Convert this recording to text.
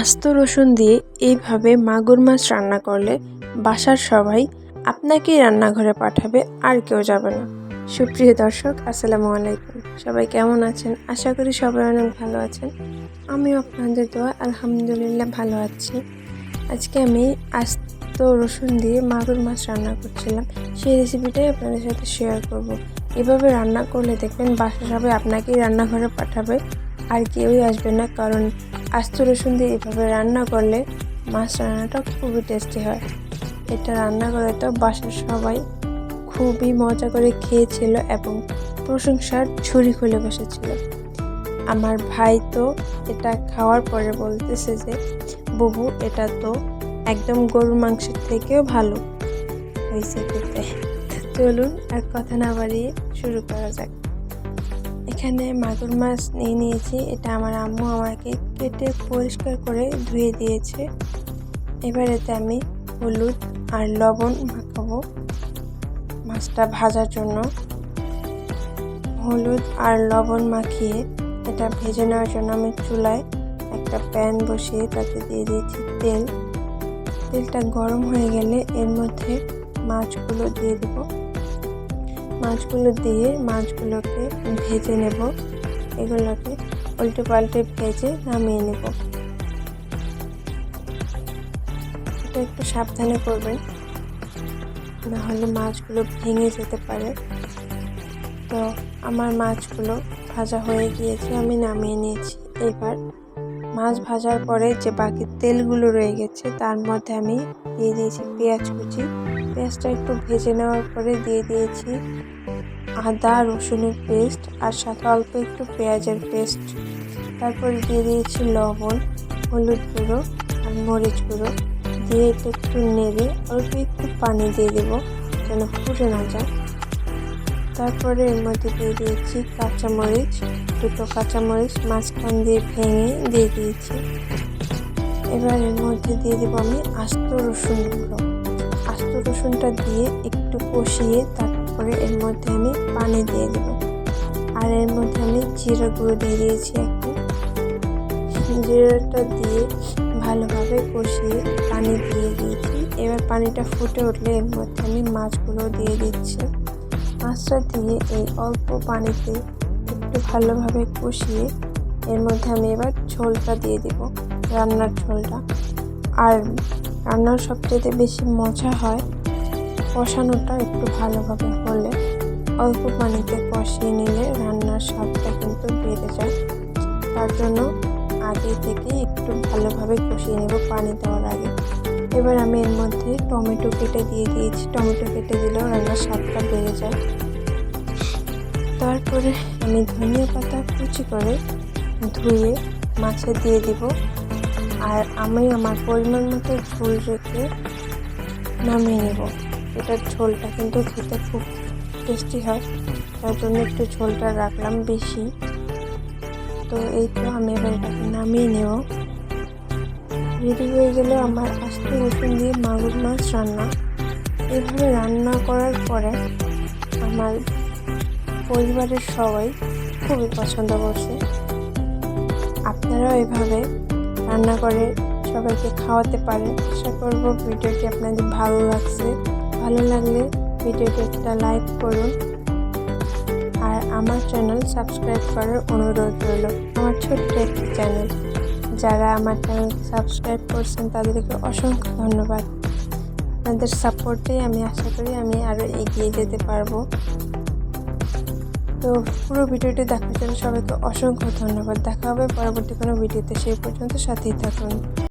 আস্ত রসুন দিয়ে এইভাবে মাগুর মাছ রান্না করলে বাসার সবাই আপনাকেই রান্নাঘরে পাঠাবে, আর কেউ যাবে না। সুপ্রিয় দর্শক, আসসালামু আলাইকুম। সবাই কেমন আছেন? আশা করি সবাই অনেক ভালো আছেন। আমিও আপনাদের দোয়া, আলহামদুলিল্লাহ ভালো আছি। আজকে আমি আস্ত রসুন দিয়ে মাগুর মাছ রান্না করছিলাম। সেই রেসিপিটাই আপনাদের সাথে শেয়ার করব। এভাবে রান্না করলে দেখবেন বাসা সবাই আপনাকেই রান্নাঘরে পাঠাবে, আর কেউই আসবে না। কারণ আস্ত রসুন দিয়ে এভাবে রান্না করলে মাছ রান্নাটা খুবই টেস্টি হয়। এটা রান্না করে তো বাসার সবাই খুবই মজা করে খেয়েছিল এবং প্রশংসার ছুরি খুলে বসেছিল। আমার ভাই তো এটা খাওয়ার পরে বলতেছে যে, বুবু, এটা তো একদম গরুর মাংসের থেকেও ভালো হয়েছে খেতে। চলুন আর কথা না বাড়িয়ে শুরু করা যাক। এখানে মাগুর মাছ নিয়ে নিয়েছি। এটা আমার আম্মু আমাকে কেটে পরিষ্কার করে ধুয়ে দিয়েছে। এবার এতে আমি হলুদ আর লবণ মাখাবো মাছটা ভাজার জন্য। হলুদ আর লবণ মাখিয়ে এটা ভেজে নেওয়ার জন্য আমি চুলায় একটা প্যান বসিয়ে তাতে দিয়ে দিয়েছি তেল। তেলটা গরম হয়ে গেলে এর মধ্যে মাছগুলো দিয়ে দেবো। মাছগুলো দিয়ে মাছগুলোকে ভেজে নেব। এগুলোকে উল্টে পাল্টে ভেজে নামিয়ে নেব। এটা একটু সাবধানে করবেন, নাহলে মাছগুলো ভেঙে যেতে পারে। তো আমার মাছগুলো ভাজা হয়ে গিয়েছে, আমি নামিয়ে নিয়েছি। এবার মাছ ভাজার পরে যে বাকি তেলগুলো রয়ে গেছে, তার মধ্যে আমি দিয়ে দিয়েছি পেঁয়াজ কুচি। পেঁয়াজটা একটু ভেজে নেওয়ার পরে দিয়ে দিয়েছি আদা, রসুনের পেস্ট আর সাথে অল্প একটু পেঁয়াজের পেস্ট। তারপরে দিয়ে দিয়েছি লবণ, হলুদ গুঁড়ো আর মরিচ গুঁড়ো। দিয়ে এটা একটু নেড়ে অল্প একটু পানি দিয়ে দেবো যেন ফুটে না যায়। তারপরে এর মধ্যে দিয়ে দিয়েছি কাঁচামরিচ, দুটো কাঁচামরিচ মাঝখান দিয়ে ভেঙে দিয়ে দিয়েছি। এবার এর মধ্যে দিয়ে দেবো আমি আস্ত রসুনগুলো আস্ত রসুনটা দিয়ে একটু কষিয়ে তারপরে এর মধ্যে আমি পানি দিয়ে দেব। আর এর মধ্যে আমি জিরা গুঁড়ো দিয়ে দিয়েছি একটু। জিরাটা দিয়ে ভালোভাবে কষিয়ে পানি দিয়ে দিয়েছি। এবার পানিটা ফুটে উঠলে এর মধ্যে আমি মাছগুলো দিয়ে দিচ্ছি। মাছটা দিয়ে এই অল্প পানিতে একটু ভালোভাবে কষিয়ে এর মধ্যে আমি এবার ঝোলটা দিয়ে দেব। রান্নার ঝোলটা। আর রান্নার সবচেয়ে বেশি মজা হয়। কষানোটা একটু ভালোভাবে হলে অল্প পানিতে কষিয়ে নিলে রান্নার স্বাদটা কিন্তু বেড়ে যায়। তার জন্য আগে থেকে একটু ভালোভাবে কষিয়ে নেব পানি দেওয়ার আগে। এবার আমি এর মধ্যে টমেটো কেটে দিয়ে দিয়েছি। টমেটো কেটে দিলেও রান্নার স্বাদটা বেড়ে যায়। তারপরে আমি ধনিয়া পাতা কুচি করে ধুয়ে মাছে দিয়ে দিব। আর আমি আমার পরিমাণ মতো ঝোল রেখে নামিয়ে নেব। এটার ঝোলটা কিন্তু খেতে খুব টেস্টি হয়। তার জন্য একটু ঝোলটা রাখলাম বেশি। তো এই তো আমি এবার এটাকে নামিয়ে নেব। রেডি হয়ে গেলে আমার আস্তে রসুন দিয়ে মাগুর মাছ রান্না। এভাবে রান্না করার পরে আমার পরিবারের সবাই খুবই পছন্দ করছে। আপনারাও এভাবে রান্না করে সবাইকে খাওয়াতে পারেন আশা করব ভিডিওটি আপনাদের ভালো লাগছে। ভালো লাগলে ভিডিওটি একটা লাইক করুন। আর আমার চ্যানেল সাবস্ক্রাইব করার অনুরোধ রইল। আমার ছোট্ট একটি চ্যানেল। যারা আমার চ্যানেলকে সাবস্ক্রাইব করছেন, তাদেরকে অসংখ্য ধন্যবাদ। আপনাদের সাপোর্টেই আমি আশা করি আমি আরও এগিয়ে যেতে পারব। তো পুরো ভিডিওটি দেখার জন্য সবাইকে অসংখ্য ধন্যবাদ। দেখা হবে পরবর্তী কোনো ভিডিওতে, সেই পর্যন্ত সাথেই থাকুন।